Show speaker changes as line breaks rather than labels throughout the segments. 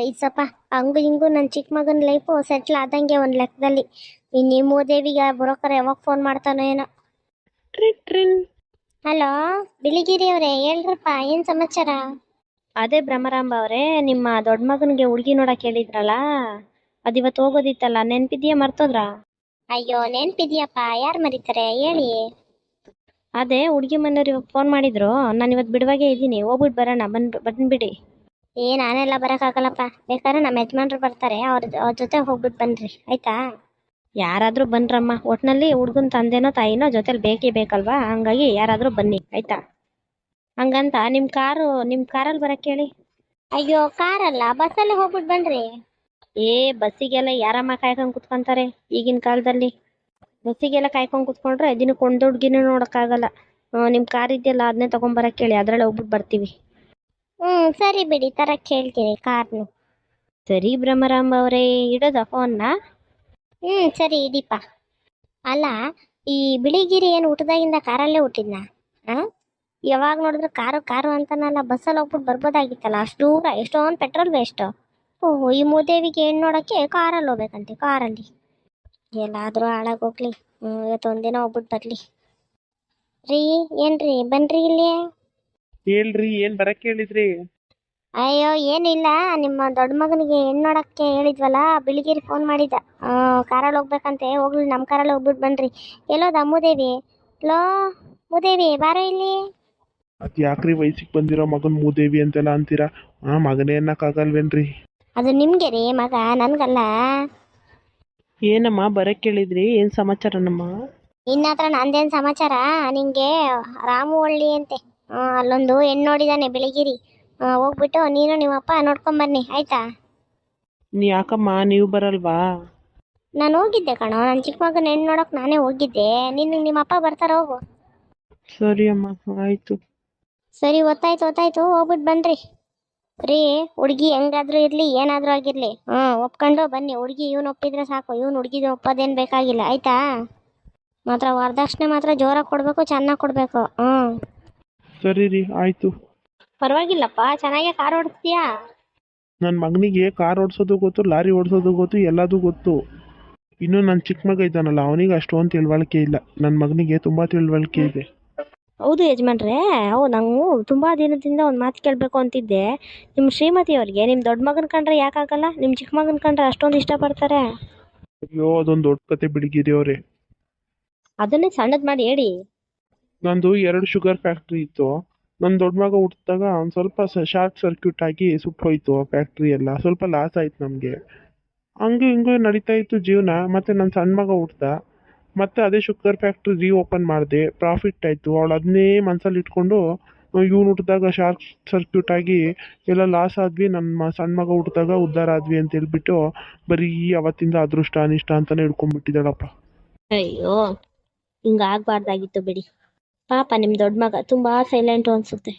ಐಸಪ್ಪ ಹಂಗು ಹಿಂಗು ನನ್ನ ಚಿಕ್ಕ ಮಗನ ಲೈಫು ಸೆಟ್ಲ್ ಆದಂಗೆ ಒಂದು ಲೆಕ್ಕದಲ್ಲಿ. ಇನ್ನು ಮೂದೇವಿಗೆ ಬ್ರೋಕರ್ ಯಾವಾಗ ಫೋನ್ ಮಾಡ್ತಾನೋ ಏನೋ. ಹಲೋ ಬಿಳಿಗಿರಿ ಅವರೇ ಹೇಳ್ರಪ್ಪ ಏನು ಸಮಾಚಾರ?
ಅದೇ ಭ್ರಮರಾಂಬ ಅವರೇ ನಿಮ್ಮ ದೊಡ್ಡ ಮಗನಿಗೆ ಹುಡುಗಿ ನೋಡಕ್ ಹೇಳಿದ್ರಲ್ಲ ಅದಿವತ್ತು ಹೋಗೋದಿತ್ತಲ್ಲ ನೆನ್ಪಿದ್ಯಾ ಮರ್ತೋದ್ರಾ?
ಅಯ್ಯೋ ನೆನ್ಪಿದ್ಯಪ್ಪ ಯಾರು ಮರಿತಾರೆ ಹೇಳಿ.
ಅದೇ ಹುಡುಗಿ ಮನೆಯವ್ರು ಇವಾಗ ಫೋನ್ ಮಾಡಿದ್ರು ನಾನು ಇವತ್ತು ಬಿಡುವಾಗೆ ಇದ್ದೀನಿ ಹೋಗ್ಬಿಟ್ಟು ಬರೋಣ ಬಂದು ಬಂದ್ಬಿಡಿ.
ಏ ನಾನೆಲ್ಲ ಬರೋಕ್ಕಾಗಲ್ಲಪ್ಪ ಬೇಕಾದ್ರೆ ನಮ್ಮ ಯಜಮಾನ್ರು ಬರ್ತಾರೆ. ಅವ್ರ ಅವ್ರ ಜೊತೆ ಹೋಗ್ಬಿಟ್ಟು ಬನ್ರಿ. ಆಯ್ತಾ?
ಯಾರಾದರೂ ಬನ್ರಮ್ಮ. ಒಟ್ನಲ್ಲಿ ಹುಡ್ಗನ್ ತಂದೆನೋ ತಾಯಿನೋ ಜೊತೆಲಿ ಬೇಕೇ ಬೇಕಲ್ವಾ? ಹಂಗಾಗಿ ಯಾರಾದರೂ ಬನ್ನಿ. ಆಯ್ತಾ? ಹಂಗಂತ ನಿಮ್ಮ ಕಾರು ನಿಮ್ಮ ಕಾರಲ್ಲಿ ಬರಕ್ಕೆ ಹೇಳಿ.
ಅಯ್ಯೋ ಕಾರಲ್ಲ. ಬಸ್ಸಲ್ಲಿ ಹೋಗ್ಬಿಟ್ಟು ಬನ್ರಿ.
ಏ ಬಸ್ಸಿಗೆಲ್ಲ ಯಾರಮ್ಮ ಕಾಯ್ಕೊಂಡು ಕುತ್ಕೊಂತಾರೆ ಈಗಿನ ಕಾಲದಲ್ಲಿ? ಬಸ್ಸಿಗೆಲ್ಲ ಕಾಯ್ಕೊಂಡು ಕುತ್ಕೊಂಡ್ರೆ ದಿನಕ್ಕೆ ಒಂದು ಹುಡ್ಗಿನೂ ನೋಡೋಕ್ಕಾಗಲ್ಲ. ನಿಮ್ಮ ಕಾರ್ ಇದೆಯಲ್ಲ ಅದನ್ನೇ ತೊಗೊಂಬರಕ್ಕೆ ಹೇಳಿ. ಅದರಲ್ಲಿ ಹೋಗ್ಬಿಟ್ಟು ಬರ್ತೀವಿ.
ಹ್ಞೂ ಸರಿ ಬಿಡಿ ತರ ಹೇಳ್ತೀನಿ ಕಾರ್ನು.
ಸರಿ ಬ್ರಹ್ಮರಾಮ್ ಅವರೇ ಇಡೋದ ಫೋನ್ನ
ಹ್ಞೂ ಸರಿ ಇದೀಪ ಅಲ್ಲ ಈ ಬಿಳಿಗಿರಿ ಏನು ಊಟದಾಗಿಂದ ಕಾರಲ್ಲೇ ಹುಟ್ಟಿದ್ನ ಹಾಂ? ಯಾವಾಗ ನೋಡಿದ್ರು ಕಾರು ಕಾರು ಅಂತಾನಲ್ಲ ಬಸ್ಸಲ್ಲಿ ಹೋಗ್ಬಿಟ್ಟು ಬರ್ಬೋದಾಗಿತ್ತಲ್ಲ ಅಷ್ಟು ದೂರ ಎಷ್ಟೊಂದು ಪೆಟ್ರೋಲ್ ವೇಸ್ಟು ಓಹೋ ಈ ಮೂದೇವಿಗೆ ಏನು ನೋಡೋಕ್ಕೆ ಕಾರಲ್ಲಿ ಹೋಗ್ಬೇಕಂತೆ ಕಾರಲ್ಲಿ. ಎಲ್ಲಾದರೂ ಹಾಳಾಗೋಗ್ಲಿ ಹ್ಞೂ ಇವತ್ತು ಒಂದಿನ ಹೋಗ್ಬಿಟ್ಟು ಬರಲಿ. ರೀ ಏನ್ರಿ ಬನ್ನಿರಿ ಇಲ್ಲಿ
ಹೇಳ್ರಿ ಏನ್ ಬರಕ್ ಹೇಳಿದ್ರಿ
ಅಯ್ಯೋ ಏನಿಲ್ಲ. ನಿಮ್ಮ ದೊಡ್ಡ ಮಗನಿಗೆ ಹೆಣ್ಣು ನೋಡಕ್ಕೆ ಹೇಳಿದ್ವಲ್ಲ ಬಿಳಿಗಿರಿ ಫೋನ್ ಮಾಡಿದ್ದ. ಕಾರಲ್ಲಿ ಹೋಗ್ಬೇಕಂತೆ ಹೋಗ್ಲಿ ನಮ್ಮ ಕಾರಲ್ಲಿ ಹೋಗ್ಬಿಟ್ಟು ಬನ್ರಿ. ಎಲ್ಲೋದ ಮೂದೇವಿ ಲೋ ಮುದೇವಿ ಬಾರೋ ಇಲ್ಲಿ.
ಅದ್ ಯಾಕ್ರಿ ವಯಸ್ಸಿಗೆ ಬಂದಿರೋ ಮಗನ್ ಮೂದೇವಿ ಅಂತೆಲ್ಲ ಅಂತೀರಾ? ಆ ಮಗನೇ ಅನ್ನಕ್ಕಾಗಲ್ವೇನ್ರಿ?
ಅದು ನಿಮ್ಗೆ ರೀ ಮಗ ನನಗಲ್ಲ.
ಏನಮ್ಮ ಬರಕ್ಕೆ ಹೇಳಿದ್ರಿ ಏನು ಸಮಾಚಾರನಮ್ಮ?
ನಿನ್ನ ಹತ್ರ ನಂದೇನು ಸಮಾಚಾರ? ನಿಂಗೆ ರಾಮು ಒಳ್ಳಿ ಅಂತೆ. ಅಲ್ಲೊಂದು ಹೆಣ್ಣು ನೋಡಿದಾನೆ ಬೆಳಿಗಿರಿ. ಹೋಗ್ಬಿಟ್ಟು ನೀನು ನಿಮ್ಮಪ್ಪ ನೋಡ್ಕೊಂಬನ್ನಿ ಆಯ್ತಾ?
ನೀ ಯಾಕಮ್ಮ ನೀವು ಬರಲ್ವಾ?
ನಾನು ಹೋಗಿದ್ದೆ ಕಣೋ ನನ್ನ ಚಿಕ್ಕ ಮಗನ ಹೆಣ್ಣು ನೋಡೋಕೆ ನಾನೇ ಹೋಗಿದ್ದೆ. ನಿನ್ನ ನಿಮ್ಮಪ್ಪ ಬರ್ತಾರ ಹೋಗು.
ಸರಿ ಅಮ್ಮ ಆಯ್ತು.
ಸರಿ ಗೊತ್ತಾಯ್ತು ಗೊತ್ತಾಯ್ತು ಹೋಗ್ಬಿಟ್ಟು ಬನ್ರಿ. ರೀ ಹುಡುಗಿ ಹೆಂಗಾದ್ರೂ ಇರಲಿ ಏನಾದರೂ ಆಗಿರಲಿ. ಹಾಂ ಒಪ್ಕೊಂಡು ಬನ್ನಿ. ಹುಡುಗಿ ಇವ್ನು ಒಪ್ಪಿದ್ರೆ ಸಾಕು ಇವ್ನು ಹುಡುಗಿದು ಒಪ್ಪೋದೇನು ಬೇಕಾಗಿಲ್ಲ ಆಯ್ತಾ? ಮಾತ್ರ ವರದಕ್ಷಿಣೆ ಮಾತ್ರ ಜೋರಾಗಿ ಕೊಡಬೇಕು ಚೆನ್ನಾಗಿ ಕೊಡಬೇಕು. ಹ್ಞೂ
ಸರಿ ರೀ ಆಯ್ತು.
ಪರವಾಗಿಲ್ಲಪ್ಪ ಚೆನ್ನಾಗಿ ಕಾರ್ ಓಡಿಸ್ತೀಯಾ?
ನನ್ನ ಮಗನಿಗೆ ಕಾರ್ ಓಡಿಸೋದು ಗೊತ್ತು ಲಾರಿ ಓಡಿಸೋದು ಗೊತ್ತು ಎಲ್ಲದೂ ಗೊತ್ತು. ಇನ್ನು ನನ್ನ ಚಿಕ್ಕ ಮಗ ಇದ್ದಾನಲ್ಲ ಅವನಿಗೆ ಅಷ್ಟೊಂದು ತಿಳುವಳಿಕೆ ಇಲ್ಲ. ನನ್ನ ಮಗನಿಗೆ ತುಂಬಾ ತಿಳುವಳಿಕೆ ಇದೆ.
ಹೌದು ಯಜಮಾನ್ರೇ ಓ ನಾವು ತುಂಬ ದಿನದಿಂದ ಒಂದು ಮಾತು ಕೇಳಬೇಕು ಅಂತಿದ್ದೆ. ನಿಮ್ಮ ಶ್ರೀಮತಿ ಅವರಿಗೆ ನಿಮ್ಮ ದೊಡ್ಡ ಮಗನ ಕಂಡ್ರೆ ಯಾಕಾಗಲ್ಲ ನಿಮ್ಮ ಚಿಕ್ಕ ಮಗನ ಕಂಡ್ರೆ ಅಷ್ಟೊಂದು ಇಷ್ಟಪಡ್ತಾರೆ?
ಅಯ್ಯೋ ಅದೊಂದು ದೊಡ್ಡ ಕತೆ ಬಿಡಿಗಿದೆ ಅವರೇ.
ಅದನ್ನೇ ಸಣ್ಣದು ಮಾಡಿ ಹೇಳಿ.
ನಂದು ಎರಡು ಶುಗರ್ ಫ್ಯಾಕ್ಟ್ರಿ ಇತ್ತು. ನನ್ನ ದೊಡ್ಡ ಮಗ ಹುಟ್ಟಿದಾಗ ಒಂದು ಸ್ವಲ್ಪ ಶಾರ್ಟ್ ಸರ್ಕ್ಯೂಟ್ ಆಗಿ ಸುಟ್ಟು ಆ ಫ್ಯಾಕ್ಟ್ರಿ ಎಲ್ಲ. ಸ್ವಲ್ಪ ಲಾಸ್ ಆಯ್ತು ನಮಗೆ. ಹಂಗೆ ಹಿಂಗೆ ನಡೀತಾ ಇತ್ತು ಜೀವನ. ಮತ್ತು ನನ್ನ ಸಣ್ಣ ಮಗ ಹುಟ್ಟಿದ ಮತ್ತು ಅದೇ ಶುಗರ್ ಫ್ಯಾಕ್ಟ್ರಿ ರೀ ಓಪನ್ ಮಾಡಿದೆ. ಪ್ರಾಫಿಟ್ ಆಯಿತು. ಅವಳು ಅದನ್ನೇ ಮನಸ್ಸಲ್ಲಿ ಇಟ್ಕೊಂಡು ಇವ್ನು ಹುಟ್ಟಿದಾಗ ಶಾರ್ಟ್ ಸರ್ಕ್ಯೂಟ್ ಆಗಿ ಎಲ್ಲ ಲಾಸ್ ಆದ್ವಿ. ನಮ್ಮ ಸಣ್ಣ ಮಗ ಹುಟ್ಟಿದಾಗ ಉದ್ಧಾರ ಆದ್ವಿ ಅಂತ ಹೇಳ್ಬಿಟ್ಟು ಬರೀ ಅವತ್ತಿಂದ ಅದೃಷ್ಟ ಅನಿಷ್ಟ ಅಂತಾನೆ ಹಿಡ್ಕೊಂಡ್ಬಿಟ್ಟಿದ್ದಾಳಪ್ಪ.
ಅಯ್ಯೋ ಹಿಂಗಾಗಬಾರ್ದಾಗಿತ್ತು ಬಿಡಿ. ಪಾಪ ನಿಮ್ಮ ದೊಡ್ಡ ಮಗ ತುಂಬಾ ಸೈಲೆಂಟ್ ಅನ್ಸುತ್ತೆ.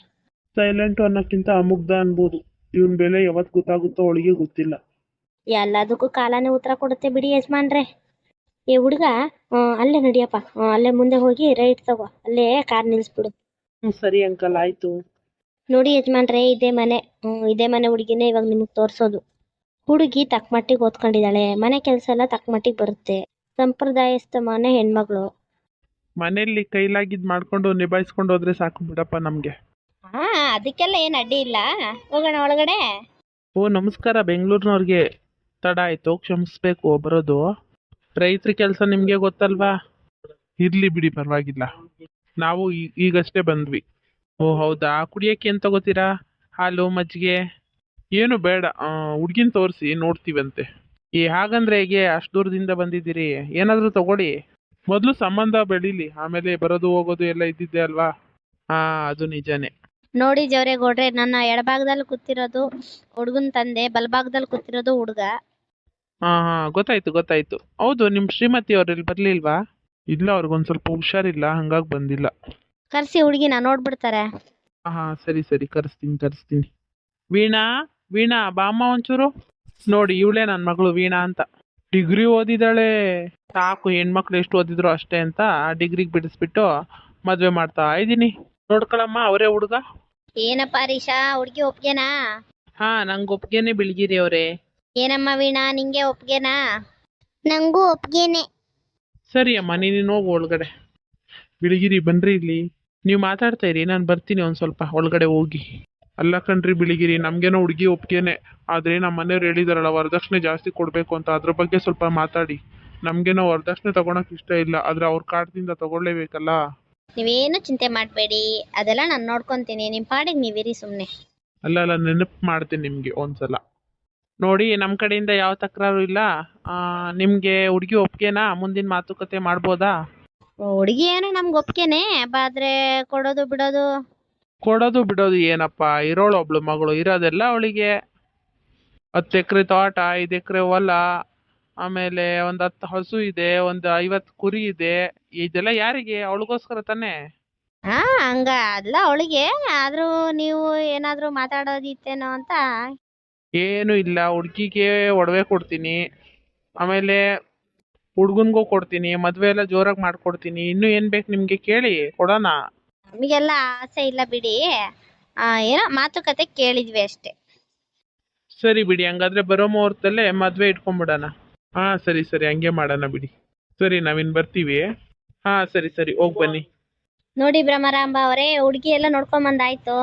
ಸೈಲೆಂಟ್ ಅನ್ನೋಕ್ಕಿಂತ ಅಮುಗ್ಧ ಅನ್ಬೋದು. ಇವನ್ ಬೆಲೆ ಯಾವತ್ ಗೊತ್ತಾಗುತ್ತೋ ಅವಳಿಗೆ ಗೊತ್ತಿಲ್ಲ.
ಎಲ್ಲದಕ್ಕೂ ಕಾಲನೇ ಉತ್ತರ ಕೊಡುತ್ತೆ ಬಿಡಿ ಯಜಮಾನ್ರೆ. ಈ ಹುಡುಗ ಅಲ್ಲೇ ನಡಿಯಪ್ಪ. ಆ, ಅಲ್ಲೇ ಮುಂದೆ ಹೋಗಿ ರೈಟ್ ತಗೋ. ಅಲ್ಲೇ ಕಾರ್ ನಿಲ್ಸ್ಬಿಡು.
ಹ್ಮ್ ಸರಿ ಅಂಕಲ್ ಆಯ್ತು.
ನೋಡಿ ಯಜಮಾನ್ರೆ ಇದೇ ಮನೆ. ಹ್ಮ್, ಇದೇ ಮನೆ ಹುಡುಗಿನೇ ಇವಾಗ ನಿಮಗೆ ತೋರಿಸೋದು. ಹುಡುಗಿ ತಕ್ಕ ಮಟ್ಟಿಗೆ ಓದ್ಕೊಂಡಿದ್ದಾಳೆ. ಮನೆ ಕೆಲಸ ಎಲ್ಲ ತಕ್ಕ ಮಟ್ಟಿಗೆ ಬರುತ್ತೆ. ಸಂಪ್ರದಾಯಸ್ಥ ಮನೆ ಹೆಣ್ಮಗಳು.
ಮನೆಯಲ್ಲಿ ಕೈಲಾಗಿದ್ ಮಾಡ್ಕೊಂಡು ನಿಭಾಯಿಸ್ಕೊಂಡು ಹೋದ್ರೆ ಸಾಕು ಬಿಡಪ್ಪ ನಮ್ಗೆ.
ಹಾ ಅದಕ್ಕೆಲ್ಲ ಏನು ಅಡ್ಡಿ ಇಲ್ಲ. ಹೋಗೋಣ ಒಳಗಡೆ.
ಓ ನಮಸ್ಕಾರ. ಬೆಂಗಳೂರಿನವ್ರಿಗೆ ತಡ ಆಯ್ತು ಕ್ಷಮಿಸ್ಬೇಕು ಬರೋದು ರೈತರ ಕೆಲಸ ನಿಮ್ಗೆ ಗೊತ್ತಲ್ವಾ? ಇರ್ಲಿ ಬಿಡಿ ಪರವಾಗಿಲ್ಲ. ನಾವು ಈ- ಈಗಷ್ಟೇ ಬಂದ್ವಿ. ಓ ಹೌದಾ? ಕುಡಿಯಕ್ಕೆ ಏನ್ ತಗೋತೀರಾ ಹಾಲು ಮಜ್ಜಿಗೆ? ಏನು ಬೇಡ. ಹುಡ್ಗಿನ್ ತೋರಿಸಿ ನೋಡ್ತೀವಂತೆ. ಈ ಹಾಗಂದ್ರೆ ಹೇಗೆ? ಅಷ್ಟು ದೂರದಿಂದ ಬಂದಿದ್ದೀರಿ. ಏನಾದರೂ ತಗೊಳ್ಳಿ. ಮೊದಲು ಸಂಬಂಧ ಬೆಳೀಲಿ ಆಮೇಲೆ ಬರೋದು ಹೋಗೋದು ಎಲ್ಲ ಇದ್ದಿದ್ದೆ ಅಲ್ವಾ? ಹಾ ಅದು ನಿಜಾನೇ.
ನೋಡಿ ಜವರೇಗೌಡ್ರೆ ನನ್ನ ಎಡಭಾಗದಲ್ಲಿ ಕೂತಿರೋದು ಹುಡುಗನ ತಂದೆ ಬಲಭಾಗದಲ್ಲಿ ಕೂತಿರೋದು ಹುಡುಗ.
ಹಾ ಹಾ ಗೊತ್ತಾಯ್ತು ಗೊತ್ತಾಯ್ತು. ಹೌದು ನಿಮ್ ಶ್ರೀಮತಿ ಅವ್ರು ಇಲ್ಲಿ ಬರ್ಲಿಲ್ವಾ? ಇಲ್ಲ ಅವ್ರಿಗೊಂದ್ ಸ್ವಲ್ಪ ಹುಷಾರಿಲ್ಲ ಹಂಗಾಗಿ ಬಂದಿಲ್ಲ.
ಕರ್ಸಿ ಹುಡುಗಿನ ನೋಡ್ಬಿಡ್ತಾರೆ.
ಹಾ ಹಾ ಸರಿ ಸರಿ ಕರ್ಸ್ತೀನಿ ಕರ್ಸ್ತೀನಿ. ವೀಣಾ ವೀಣಾ ಬಾಮ್ಮ ಒಂಚೂರು. ನೋಡಿ ಇವಳೇ ನನ್ನ ಮಗಳು ವೀಣಾ ಅಂತ. ಡಿಗ್ರಿ ಓದಿದಾಳೆ ಸಾಕು ಹೆಣ್ಮಕ್ಳು ಎಷ್ಟು ಓದಿದ್ರು ಅಷ್ಟೇ ಅಂತ ಡಿಗ್ರಿಗೆ ಬಿಡಿಸ್ಬಿಟ್ಟು ಮದ್ವೆ ಮಾಡ್ತಾ ಇದ್ದೀನಿ. ನೋಡ್ಕೊಳಮ್ಮ ಅವರೇ ಹುಡುಗ?
ಏನಪ್ಪ ರೀಶಾ ಹುಡುಗಿ ಒಪ್ಗೆನಾ?
ಹಾ ನಂಗೆ ಒಪ್ಗೆನೆ ಬಿಳ್ಗಿರಿ ಅವರೇ.
ಏನಮ್ಮ ವೀಣಾ ನಿಂಗೆ ಒಪ್ಗೆನಾ?
ನಂಗೂ ಒಪ್ಗೆನೆ.
ಸರಿ ಅಮ್ಮ ನೀನು ಹೋಗು ಒಳಗಡೆ. ಬಿಳಿಗಿರಿ ಬನ್ರಿ ಇಲ್ಲಿ. ನೀವು ಮಾತಾಡ್ತಾ ಇರಿ ನಾನು ಬರ್ತೀನಿ ಒಂದು ಸ್ವಲ್ಪ ಒಳಗಡೆ ಹೋಗಿ. ಅಲ್ಲ ಕಣ್ರಿ ಬಿಳಿಗಿರಿ ನಮಗೇನೋ ಹುಡುಗಿ ಒಪ್ಗೆನೆ. ಆದರೆ ನಮ್ಮ ಮನೆಯವ್ರು ಹೇಳಿದಾರಲ್ಲ ವರದಕ್ಷಿಣೆ ಜಾಸ್ತಿ ಕೊಡಬೇಕು ಅಂತ ಅದ್ರ ಬಗ್ಗೆ ಸ್ವಲ್ಪ ಮಾತಾಡಿ. ನಮಗೇನೋ ವರದಕ್ಷಿಣೆ ತಗೊಳಕ್ ಇಷ್ಟ ಇಲ್ಲ ಆದರೆ ಅವ್ರ ಕಾಟದಿಂದ ತಗೊಳ್ಳೇಬೇಕಲ್ಲ?
ನೀವೇನು ಚಿಂತೆ ಮಾಡಬೇಡಿ ಅದೆಲ್ಲ ನಾನು ನೋಡ್ಕೊಂತೀನಿ ನಿಮ್ಮ ಪಾಡಿಗೆ ನೀವಿರಿ ಸುಮ್ಮನೆ
ಅಲ್ಲ ಅಲ್ಲ ನೆನಪು ಮಾಡ್ತೀನಿ ನಿಮಗೆ ಒಂದ್ಸಲ. ನೋಡಿ ನಮ್ಮ ಕಡೆಯಿಂದ ಯಾವ ತಕರಾರು ಇಲ್ಲ? ನಿಮಗೆ ಹುಡುಗಿ ಒಪ್ಗೆನಾ? ಮುಂದಿನ ಮಾತುಕತೆ ಮಾಡ್ಬೋದಾ?
ಹುಡುಗಿ ಏನೋ ನಮ್ಗೆ ಒಪ್ಗೆನೆ ಬಾದ್ರೆ ಕೊಡೋದು ಬಿಡೋದು
ಕೊಡೋದು ಬಿಡೋದು ಏನಪ್ಪ? ಇರೋಳು ಒಬ್ಳು ಮಗಳು ಇರೋದೆಲ್ಲ ಅವಳಿಗೆ. ಹತ್ತು ಎಕರೆ ತೋಟ ಐದು ಎಕರೆ ಹೊಲ ಆಮೇಲೆ ಒಂದು ಹತ್ತು ಹಸು ಇದೆ ಒಂದು ಐವತ್ತು ಕುರಿ ಇದೆ. ಇದೆಲ್ಲ ಯಾರಿಗೆ? ಅವಳಿಗೋಸ್ಕರ ತಾನೇ?
ಹಾ ಹಂಗ ಅಲ್ಲ ಅವಳಿಗೆ. ಆದ್ರೂ ನೀವು ಏನಾದ್ರೂ ಮಾತಾಡೋದಿತ್ತೇನೋ ಅಂತ.
ಏನು ಇಲ್ಲ. ಹುಡ್ಗಿಗೆ ಒಡವೆ ಕೊಡ್ತೀನಿ. ಆಮೇಲೆ ಹುಡ್ಗನ್ಗೂ ಕೊಡ್ತೀನಿ. ಮದುವೆ ಎಲ್ಲ ಜೋರಾಗಿ ಮಾಡ್ಕೊಡ್ತೀನಿ. ಇನ್ನೂ ಏನ್ ಬೇಕು ನಿಮಗೆ ಕೇಳಿ ಕೊಡೋಣ.
ನಮಗೆಲ್ಲ ಆಸೆ ಇಲ್ಲ ಬಿಡಿ. ಆ, ಏನೋ ಮಾತುಕತೆ ಕೇಳಿದ್ವಿ ಅಷ್ಟೇ.
ಸರಿ ಬಿಡಿ ಹಂಗಾದ್ರೆ ಬರೋ ಮುಹೂರ್ತಲ್ಲೇ ಮದುವೆ ಇಟ್ಕೊಂಡ್ಬಿಡೋಣ ಹಾ ಸರಿ ಸರಿ ಹಂಗೆ ಮಾಡೋಣ ಬಿಡಿ. ಸರಿ ನಾವಿನ್ ಬರ್ತೀವಿ. ಹಾ ಸರಿ ಸರಿ ಹೋಗ್ ಬನ್ನಿ.
ನೋಡಿ ಭ್ರಮರಾಂಬ ಅವರೇ ಹುಡುಗಿ ಎಲ್ಲ ನೋಡ್ಕೊಂಬಂದಾಯ್ತು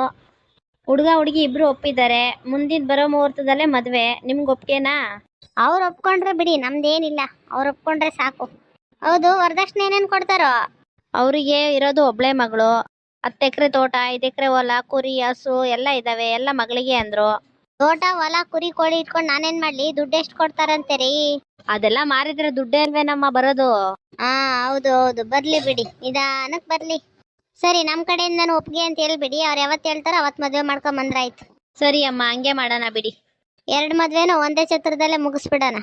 ಹುಡುಗ ಹುಡುಗಿ ಇಬ್ರು ಒಪ್ಪಿದ್ದಾರೆ. ಮುಂದಿನ ಬರೋ ಮುಹೂರ್ತದಲ್ಲೇ ಮದ್ವೆ. ನಿಮ್ಗೆ ಒಪ್ಗೆನಾ?
ಅವ್ರು ಒಪ್ಕೊಂಡ್ರೆ ಬಿಡಿ ನಮ್ದೇನಿಲ್ಲ. ಅವ್ರು ಒಪ್ಕೊಂಡ್ರೆ ಸಾಕು. ಹೌದು ವರದಕ್ಷಿಣೆ ಏನೇನು ಕೊಡ್ತಾರೋ?
ಅವರಿಗೆ ಇರೋದು ಒಬ್ಳೆ ಮಗಳು. ಹತ್ತು ಎಕರೆ ತೋಟ ಐದು ಎಕರೆ ಹೊಲ ಕುರಿ ಹಸು ಎಲ್ಲ ಇದಾವೆ ಎಲ್ಲ ಮಗಳಿಗೆ ಅಂದ್ರು.
ತೋಟ ಹೊಲ ಕುರಿ ಕೋಳಿ ಇಟ್ಕೊಂಡು ನಾನೇನ್ ಮಾಡ್ಲಿ? ದುಡ್ಡು ಎಷ್ಟು ಕೊಡ್ತಾರಂತೆ ರೀ
ಅದೆಲ್ಲ ಮಾರಿದ್ರೆ ದುಡ್ಡೇ ಅಲ್ವೇನಮ್ಮ ಬರೋದು.
ಹಾ ಹೌದು ಹೌದು. ಬರ್ಲಿ ಬಿಡಿ. ನಿಧಾನಕ್ ಬರ್ಲಿ. ಸರಿ ನಮ್ ಕಡೆಯಿಂದನೂ ಒಪ್ಪಿಗೆ ಅಂತ ಹೇಳ್ಬಿಡಿ. ಅವ್ರು ಯಾವತ್ತು ಹೇಳ್ತಾರ ಅವತ್ ಮದ್ವೆ ಮಾಡ್ಕೊಂಡ್ ಬಂದ್ರಾಯ್ತು.
ಸರಿ ಅಮ್ಮ ಹಂಗೆ ಮಾಡೋಣ ಬಿಡಿ.
ಎರಡು ಮದ್ವೆನೂ ಒಂದೇ ಛತ್ರದಲ್ಲೇ ಮುಗಿಸ್ಬಿಡೋಣ.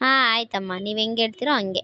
ಹಾ ಆಯ್ತಮ್ಮ. ನೀವ್ ಹೆಂಗ್ ಹೇಳ್ತೀರೋ ಹಂಗೆ.